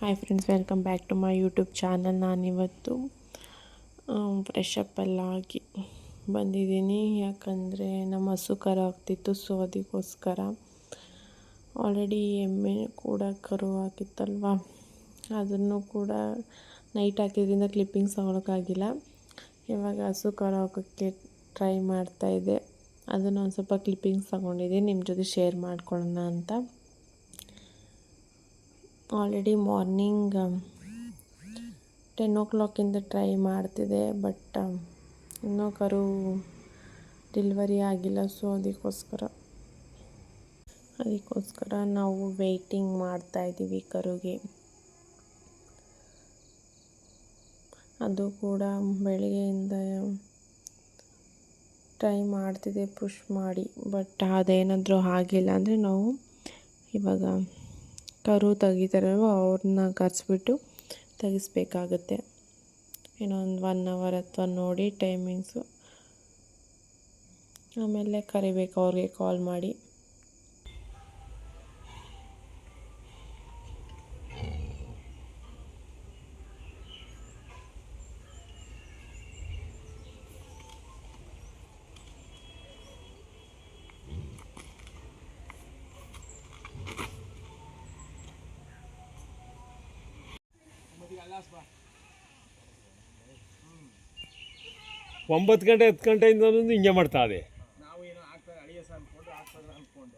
Hi friends welcome back to my YouTube channel ನಾನಿವತ್ತು fresh up ಬಂದಿದ್ದೀನಿ. ಯಾಕಂದರೆ ನಮ್ಮ ಹಸು ಕರು ಆಗ್ತಿತ್ತು ಸೊ ಅದಕ್ಕೋಸ್ಕರ ಆಲ್ರೆಡಿ ಎಮ್ಮೆ ಕೂಡ ಕರು ಆಗಿತ್ತಲ್ವಾ ಅದನ್ನು ಕೂಡ ನೈಟ್ ಹಾಕಿದ್ರಿಂದ ಕ್ಲಿಪ್ಪಿಂಗ್ಸ್ ಆಗೋಕ್ಕಾಗಿಲ್ಲ ಇವಾಗ ಹಸು ಕರು ಹಾಕೋಕ್ಕೆ ಟ್ರೈ ಮಾಡ್ತಾಯಿದ್ದೆ ಅದನ್ನು ಒಂದು ಸ್ವಲ್ಪ ಕ್ಲಿಪ್ಪಿಂಗ್ಸ್ ತಗೊಂಡಿದ್ದೀನಿ ನಿಮ್ಮ ಜೊತೆ ಶೇರ್ ಮಾಡ್ಕೊಳ್ಳೋಣ ಅಂತ. ಆಲ್ರೆಡಿ ಮಾರ್ನಿಂಗ್ ಟೆನ್ ಓ ಕ್ಲಾಕಿಂದ ಟ್ರೈ ಮಾಡ್ತಿದೆ ಬಟ್ ಇನ್ನೂ ಕರು ಡೆಲಿವರಿ ಆಗಿಲ್ಲ ಸೊ ಅದಕ್ಕೋಸ್ಕರ ಅದಕ್ಕೋಸ್ಕರ ನಾವು ವೆಯ್ಟಿಂಗ್ ಮಾಡ್ತಾಯಿದ್ದೀವಿ ಕರುಗೆ. ಅದು ಕೂಡ ಬೆಳಗ್ಗೆಯಿಂದ ಟ್ರೈ ಮಾಡ್ತಿದ್ದೆ ಪುಷ್ ಮಾಡಿ ಬಟ್ ಅದೇನಾದರೂ ಆಗಿಲ್ಲ ಅಂದರೆ ನಾವು ಇವಾಗ ಕರು ತೆಗಿತಾರಲ್ವ, ಅವ್ರನ್ನ ಕರೆಸ್ಬಿಟ್ಟು ತೆಗಿಸ್ಬೇಕಾಗತ್ತೆ. ಇನ್ನೊಂದು ಒನ್ ಅವರ್ ಅಥವಾ ನೋಡಿ ಟೈಮಿಂಗ್ಸು ಆಮೇಲೆ ಕರಿಬೇಕು ಅವ್ರಿಗೆ ಕಾಲ್ ಮಾಡಿ. ಒಂಬತ್ತು ಗಂಟೆ ಹತ್ತು ಗಂಟೆಯಿಂದ ಹಿಂಗೆ ಮಾಡ್ತಾ ಇದೆ. ನಾವು ಏನೋ ಆಗ್ತದೆ ಅಳಿಯ ಸಹ ಅನ್ಕೊಂಡು ಆಗ್ತದೆ ಅನ್ಕೊಂಡು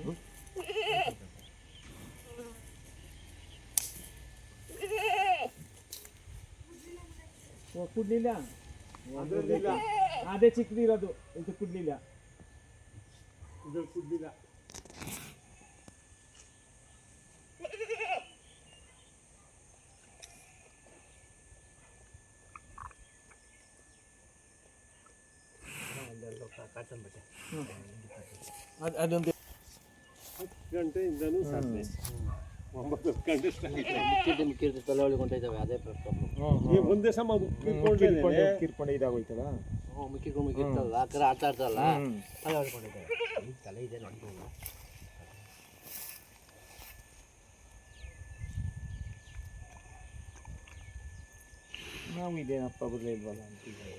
ಓ ಕುಡ್ಲಿಲ್ಲ. ಅದೇ ಚಿಕ್ಕದಿರೋದು ಇದು ಕುಡ್ಲಿಲ್ಲ. ಇದು ಕುಡ್ಲಿಲ್ಲ. ಅದು ಅದೊಂದು ಹತ್ತು ಗಂಟೆಯಿಂದನೂ ಸಾಧನೆ. ಒಂಬತ್ತು ಸ್ಟಾರ್ಟ್ ಮಿಕ್ಕಿದ್ದು ಅದೇ ಪ್ರಾಬ್ಲಮ್ ಈ ಒಂದೇ ಸಮ ಕಿರ್ಕೊಂಡು ಇದಾಗೋಯ್ತದ ಹ್ಞೂ ಮಿಕ್ಕಿಕೊಂಡು ಮಿಕ್ಕಿರ್ತಲ್ಲ ಆ ಕಡೆ ಆಟ ಆಡ್ತಾರಲ್ಲ ತಲೆ ಇದೆ ನಾವು. ಇದೇನಪ್ಪ ಬರಲಿಲ್ವಲ್ಲ ಅಂತೀವಿ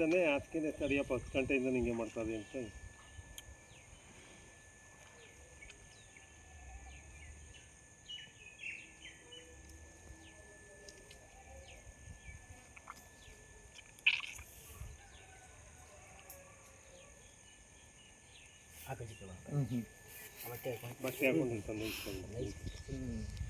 ಅಂತಾನೆ ಅದಕ್ಕೆ ತಡಿಯಪ್ಪ ಹತ್ತು ಗಂಟೆಯಿಂದ ಹಿಂಗೆ ಮಾಡ್ತಾರೆ ಅಂತ ಹಾಕಿ ಚಿಕ್ಕವ ಹ್ಞೂ ಹ್ಞೂ ಬಟ್ಟೆ ಹಾಕೊಂಡು ಬಟ್ಟೆ ಹಾಕೊಂಡು ತಂದು ಇಟ್ಕೊಂಡು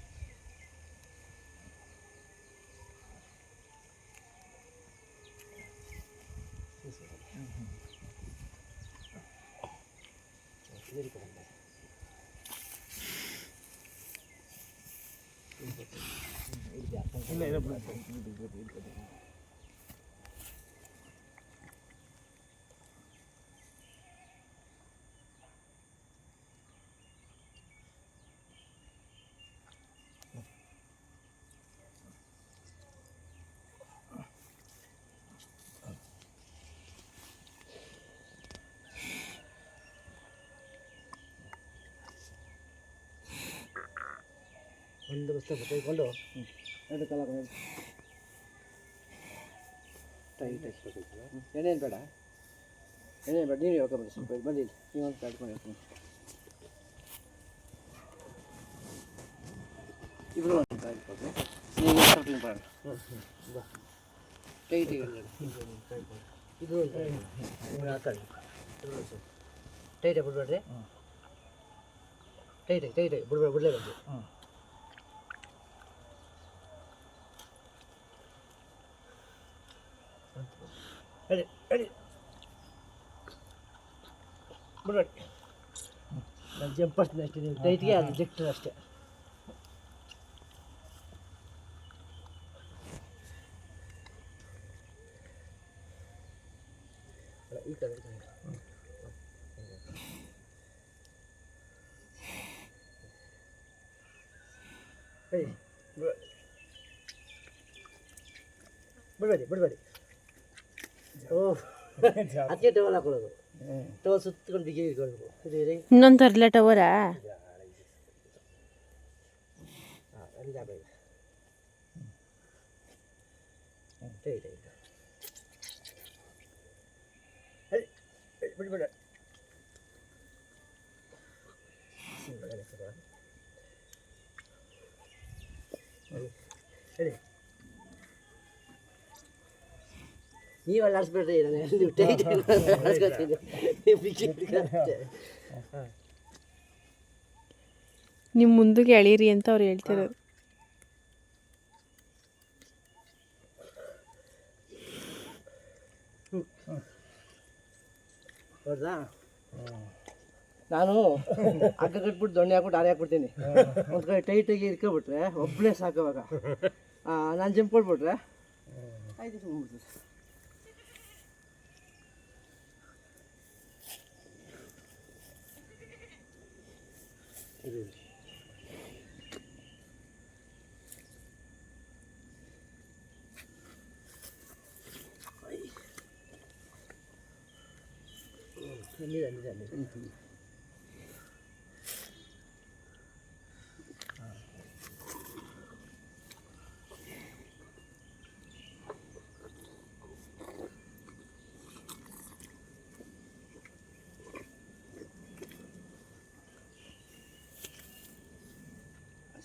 இருக்கும் இல்லை இல்லை ಒಂದು ವಸ್ತು ಬಟ್ಟೆಕೊಂಡು ಎರಡು ಕಾಲ ಟೈಟ್ ಏನೇನು ಬೇಡ? ಏನೇನು ಬೇಡ? ನೀವು ಬನ್ನಿ ಸ್ವಲ್ಪ. ಬಂದಿ ನೀವು ಒಂದು ಕಾಡ್ಕೊಂಡು ಹೇಳ್ತೀನಿ ಇಬ್ಬರು ಒಂದು ಕಾಯ್ಕೊಂಡು ನೀವು ಸ್ವಲ್ಪ ಬೇಡ ಟೈಟ್ ಇದು ಹಾಕೊಳ್ಳಿ ಟೈಟ್ ಬಿಡ್ಬೇಡ್ರಿ. ಟೈಟ್ ಟೈಟ್ ಬಿಡ್ಬೇಡ ಬಿಡಲೇಬೇಕು ಹ್ಮ್. ಹೇಳಿ ಹೇಳಿ ಬಿಡ್ಬೇಡಿ ನಾನು ಜಂಪರ್ಸ್ನ ಅಷ್ಟೇ ನೀವು ಟೈಟ್ಗೆ ಅದು ಜೆಕ್ಟರ್ ಅಷ್ಟೇ ಈ ಕಡೆ ಈ ಬಿಡಬೇಡಿ ಬಿಡಬೇಡಿ ಅದಕ್ಕೆ ಟವಲ್ ಹಾಕೊಳ್ಳೋದು. ಟವಲ್ ಸುತ್ತಕೊಂಡು ಬಿಗಿ ಇಟ್ಕೊಳ್ಬೇಕು. ಇನ್ನೊಂದು ತರಲೆ ಟವರಾ ಹೇಳಿ ಹೇಳಿ ಹೇಳಿ ನೀವು ಅಲ್ಲಿ ಆಡಿಸ್ಬೇಡ್ರಿ ನಾನು ಎಲ್ಲಿ ಟೈಟ್. ನಿಮ್ಮ ಮುಂದಕ್ಕೆ ಎಳೀರಿ ಅಂತ ಅವ್ರು ಹೇಳ್ತಿರೋದು ಹೌದಾ ನಾನು ಹಗ್ಗ ಕಟ್ಬಿಟ್ಟು ದೊಣ್ಣೆ ಹಾಕ್ಬಿಟ್ಟು ಆರೆ ಹಾಕ್ಬಿಡ್ತೀನಿ. ಒಂದು ಕಡೆ ಟೈಟಾಗಿ ಇಟ್ಕೊಬಿಟ್ರೆ ಒಬ್ಬಳೇ ಸಾಕವಾಗ ನಾನು ಜಂಪ್ ಕೊಟ್ಬಿಟ್ರೆ ಆಯ್ತು แค่เนื้อนี่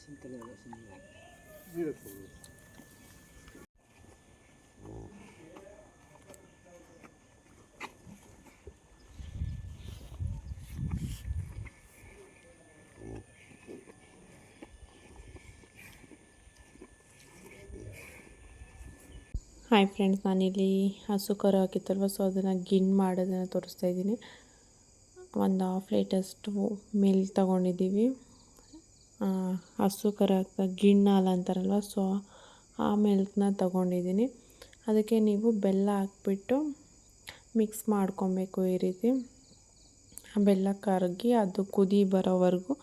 ಹಾಯ್ ಫ್ರೆಂಡ್ಸ್ ನಾನಿಲ್ಲಿ ಹಸು ಕರು ಹಾಕಿತ್ತಲ್ವ? ಸೊ ಅದನ್ನು ಗಿನ್ ಮಾಡೋದನ್ನು ತೋರಿಸ್ತಾ ಇದ್ದೀನಿ. ಒಂದು ಹಾಫ್ ಲೀಟರ್ಸ್ಟು ಮಿಲ್ಕ್ ತೊಗೊಂಡಿದ್ದೀವಿ. ಹಸು ಕರು ಹಾಕಿದ ಗಿಣ್ಣು ಹಾಲು ಅಂತಾರಲ್ವ? ಸೊ ಆ ಮಿಲ್ಕ್ನ ತಗೊಂಡಿದ್ದೀನಿ ಅದಕ್ಕೆ ನೀವು ಬೆಲ್ಲ ಹಾಕ್ಬಿಟ್ಟು ಮಿಕ್ಸ್ ಮಾಡ್ಕೊಬೇಕು ಈ ರೀತಿ. ಆ ಬೆಲ್ಲ ಕರಗಿ ಅದು ಕುದಿ ಬರೋವರೆಗೂ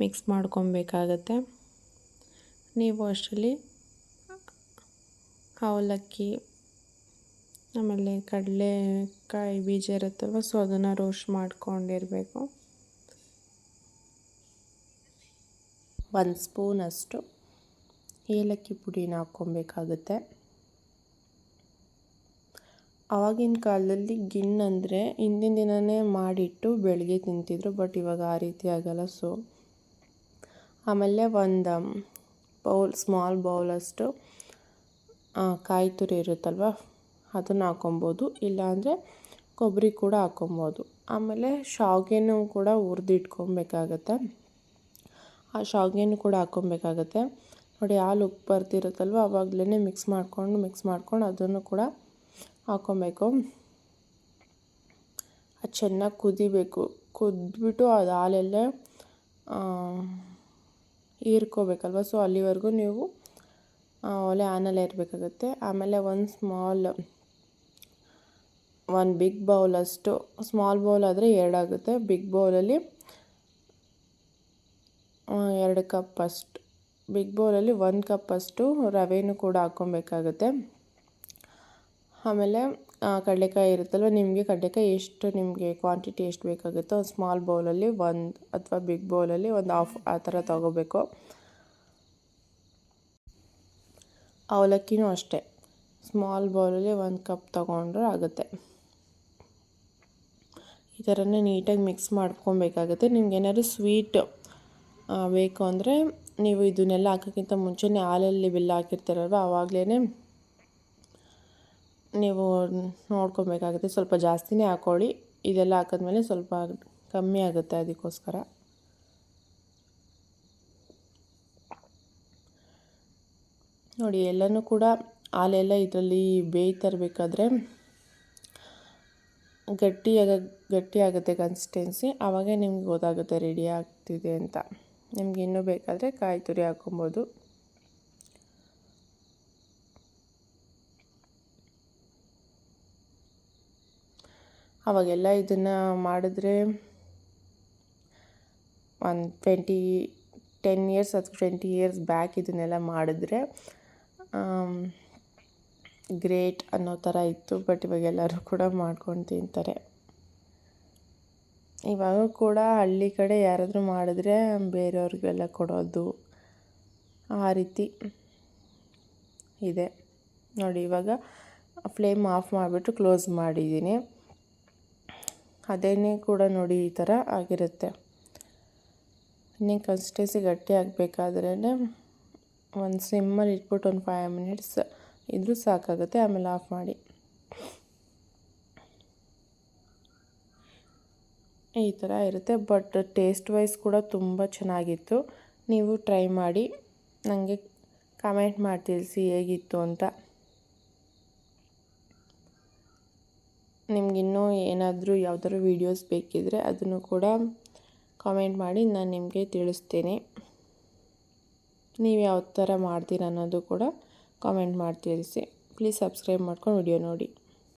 ಮಿಕ್ಸ್ ಮಾಡ್ಕೊಬೇಕಾಗತ್ತೆ. ನೀವು ಅಷ್ಟರಲ್ಲಿ ಅವಲಕ್ಕಿ, ಆಮೇಲೆ ಕಡಲೆಕಾಯಿ ಬೀಜ ಇರುತ್ತಲ್ವ? ಸೊ ಅದನ್ನು ರೋಸ್ಟ್ ಮಾಡ್ಕೊಂಡಿರಬೇಕು. ಒಂದು ಸ್ಪೂನಷ್ಟು ಏಲಕ್ಕಿ ಪುಡಿನ ಹಾಕ್ಕೊಬೇಕಾಗುತ್ತೆ. ಆವಾಗಿನ ಕಾಲದಲ್ಲಿ ಗಿನ್ ಅಂದರೆ ಹಿಂದಿನ ದಿನವೇ ಮಾಡಿಟ್ಟು ಬೆಳಗ್ಗೆ ತಿಂತಿದ್ರು, ಬಟ್ ಇವಾಗ ಆ ರೀತಿ ಆಗಲ್ಲ. ಸೊ ಆಮೇಲೆ ಒಂದು ಬೌಲ್, ಸ್ಮಾಲ್ ಬೌಲಷ್ಟು ಕಾಯಿ ತುರಿ ಇರುತ್ತಲ್ವ, ಅದನ್ನು ಹಾಕೊಬೋದು ಇಲ್ಲಾಂದರೆ ಕೊಬ್ಬರಿ ಕೂಡ ಹಾಕೊಬೋದು ಆಮೇಲೆ ಶಾವಿಗೆನೂ ಕೂಡ ಹುರಿದಿಟ್ಕೊಬೇಕಾಗತ್ತೆ. ಆ ಶಾವಿಗೆನೂ ಕೂಡ ಹಾಕ್ಕೊಬೇಕಾಗತ್ತೆ. ನೋಡಿ ಹಾಲು ಉಪ್ಪು ಬರ್ತಿರುತ್ತಲ್ವ? ಆವಾಗಲೇ ಮಿಕ್ಸ್ ಮಾಡ್ಕೊಂಡು ಮಿಕ್ಸ್ ಮಾಡ್ಕೊಂಡು ಅದನ್ನು ಕೂಡ ಹಾಕ್ಕೊಬೇಕು. ಅದು ಚೆನ್ನಾಗಿ ಕುದಿಬೇಕು. ಕುದ್ಬಿಟ್ಟು ಅದು ಹಾಲೆಲ್ಲ ಹೀರ್ಕೋಬೇಕಲ್ವ? ಸೊ ಅಲ್ಲಿವರೆಗೂ ನೀವು ಒಲೆ ಆನಲ್ಲೇ ಇರಬೇಕಾಗುತ್ತೆ. ಆಮೇಲೆ ಒಂದು ಸ್ಮಾಲ್ ಒಂದು ಬಿಗ್ ಬೌಲಷ್ಟು ಸ್ಮಾಲ್ ಬೌಲ್ ಆದರೆ ಎರಡಾಗುತ್ತೆ. ಬಿಗ್ ಬೌಲಲ್ಲಿ ಎರಡು ಕಪ್ ಅಷ್ಟು ಬಿಗ್ ಬೌಲಲ್ಲಿ ಒಂದು ಕಪ್ ಅಷ್ಟು ರವೆನೂ ಕೂಡ ಹಾಕ್ಕೊಬೇಕಾಗುತ್ತೆ. ಆಮೇಲೆ ಕಡಲೆಕಾಯಿ ಇರುತ್ತಲ್ವ, ನಿಮಗೆ ಕಡಲೆಕಾಯಿ ಎಷ್ಟು, ನಿಮಗೆ ಕ್ವಾಂಟಿಟಿ ಎಷ್ಟು ಬೇಕಾಗುತ್ತೋ ಒಂದು ಸ್ಮಾಲ್ ಬೌಲಲ್ಲಿ ಒಂದು ಅಥವಾ ಬಿಗ್ ಬೌಲಲ್ಲಿ ಒಂದು ಹಾಫ್ ಆ ಥರ ತೊಗೋಬೇಕು. ಅವಲಕ್ಕಿನೂ ಅಷ್ಟೇ. ಸ್ಮಾಲ್ ಬೌಲಲ್ಲಿ ಒಂದು ಕಪ್ ತೊಗೊಂಡ್ರೆ ಆಗುತ್ತೆ. ಈ ಥರನೇ ನೀಟಾಗಿ ಮಿಕ್ಸ್ ಮಾಡ್ಕೊಬೇಕಾಗುತ್ತೆ. ನಿಮ್ಗೆ ಏನಾದ್ರು ಸ್ವೀಟ್ ಬೇಕು ಅಂದರೆ ನೀವು ಇದನ್ನೆಲ್ಲ ಹಾಕೋಕ್ಕಿಂತ ಮುಂಚೆನೇ ಹಾಲಲ್ಲಿ ಬೆಲ್ಲ ಹಾಕಿರ್ತೀರಲ್ವ? ಆವಾಗಲೇ ನೀವು ನೋಡ್ಕೊಬೇಕಾಗುತ್ತೆ. ಸ್ವಲ್ಪ ಜಾಸ್ತಿನೇ ಹಾಕ್ಕೊಳ್ಳಿ ಇದೆಲ್ಲ ಹಾಕಿದ್ಮೇಲೆ ಸ್ವಲ್ಪ ಕಮ್ಮಿ ಆಗುತ್ತೆ ಅದಕ್ಕೋಸ್ಕರ. ನೋಡಿ, ಎಲ್ಲನೂ ಕೂಡ ಹಾಲೆಲ್ಲ ಇದರಲ್ಲಿ ಬೇಯ್ತಾ ಇರಬೇಕಾದ್ರೆ ಗಟ್ಟಿಯಾಗ ಗಟ್ಟಿಯಾಗುತ್ತೆ ಕನ್ಸಿಸ್ಟೆನ್ಸಿ ಆವಾಗೇ ನಿಮ್ಗೆ ಗೊತ್ತಾಗುತ್ತೆ ರೆಡಿ ಆಗ್ತಿದೆ ಅಂತ. ನಿಮ್ಗೆ ಇನ್ನೂ ಬೇಕಾದರೆ ಕಾಯಿ ತುರಿ ಹಾಕೊಬೋದು. ಅವಾಗೆಲ್ಲ ಇದನ್ನು ಮಾಡಿದ್ರೆ ಒಂದು ಟ್ವೆಂಟಿ, ಟೆನ್ ಇಯರ್ಸ್ ಅಥವಾ ಟ್ವೆಂಟಿ ಇಯರ್ಸ್ ಬ್ಯಾಕ್ ಇದನ್ನೆಲ್ಲ ಮಾಡಿದ್ರೆ ಗ್ರೇಟ್ ಅನ್ನೋ ಥರ ಇತ್ತು, ಬಟ್ ಇವಾಗ ಎಲ್ಲರೂ ಕೂಡ ಮಾಡ್ಕೊಂಡು ತಿಂತಾರೆ. ಇವಾಗ ಕೂಡ ಹಳ್ಳಿ ಕಡೆ ಯಾರಾದರೂ ಮಾಡಿದ್ರೆ ಬೇರೆಯವ್ರಿಗೆಲ್ಲ ಕೊಡೋದು ಆ ರೀತಿ ಇದೆ. ನೋಡಿ, ಇವಾಗ ಫ್ಲೇಮ್ ಆಫ್ ಮಾಡಿಬಿಟ್ಟು ಕ್ಲೋಸ್ ಮಾಡಿದ್ದೀನಿ. ಅದೇನೇ ಕೂಡ ನೋಡಿ ಈ ಥರ ಆಗಿರುತ್ತೆ. ಇನ್ನೇ ಕನ್ಸಿಸ್ಟೆನ್ಸಿ ಗಟ್ಟಿ ಆಗಬೇಕಾದ್ರೇ ಒಂದು ಸಿಮ್ಮಲ್ಲಿ ಇಟ್ಬಿಟ್ಟು ಒಂದು ಫೈವ್ ಮಿನಿಟ್ಸ್ ಇದ್ರೂ ಸಾಕಾಗುತ್ತೆ, ಆಮೇಲೆ ಆಫ್ ಮಾಡಿ. ಈ ಥರ ಇರುತ್ತೆ, ಬಟ್ ಟೇಸ್ಟ್ ವೈಸ್ ಕೂಡ ತುಂಬ ಚೆನ್ನಾಗಿತ್ತು. ನೀವು ಟ್ರೈ ಮಾಡಿ ನನಗೆ ಕಮೆಂಟ್ ಮಾಡಿ ತಿಳಿಸಿ ಹೇಗಿತ್ತು ಅಂತ. ನಿಮಗಿನ್ನೂ ಏನಾದರೂ ಯಾವ್ದಾದ್ರು ವೀಡಿಯೋಸ್ ಬೇಕಿದ್ದರೆ ಅದನ್ನು ಕೂಡ ಕಾಮೆಂಟ್ ಮಾಡಿ, ನಾನು ನಿಮಗೆ ತಿಳಿಸ್ತೀನಿ. ನೀವು ಯಾವ ಥರ ಮಾಡ್ತೀರ ಅನ್ನೋದು ಕೂಡ ಕಾಮೆಂಟ್ ಮಾಡಿ ತಿಳಿಸಿ ಪ್ಲೀಸ್ ಸಬ್ಸ್ಕ್ರೈಬ್ ಮಾಡ್ಕೊಂಡು ವಿಡಿಯೋ ನೋಡಿ.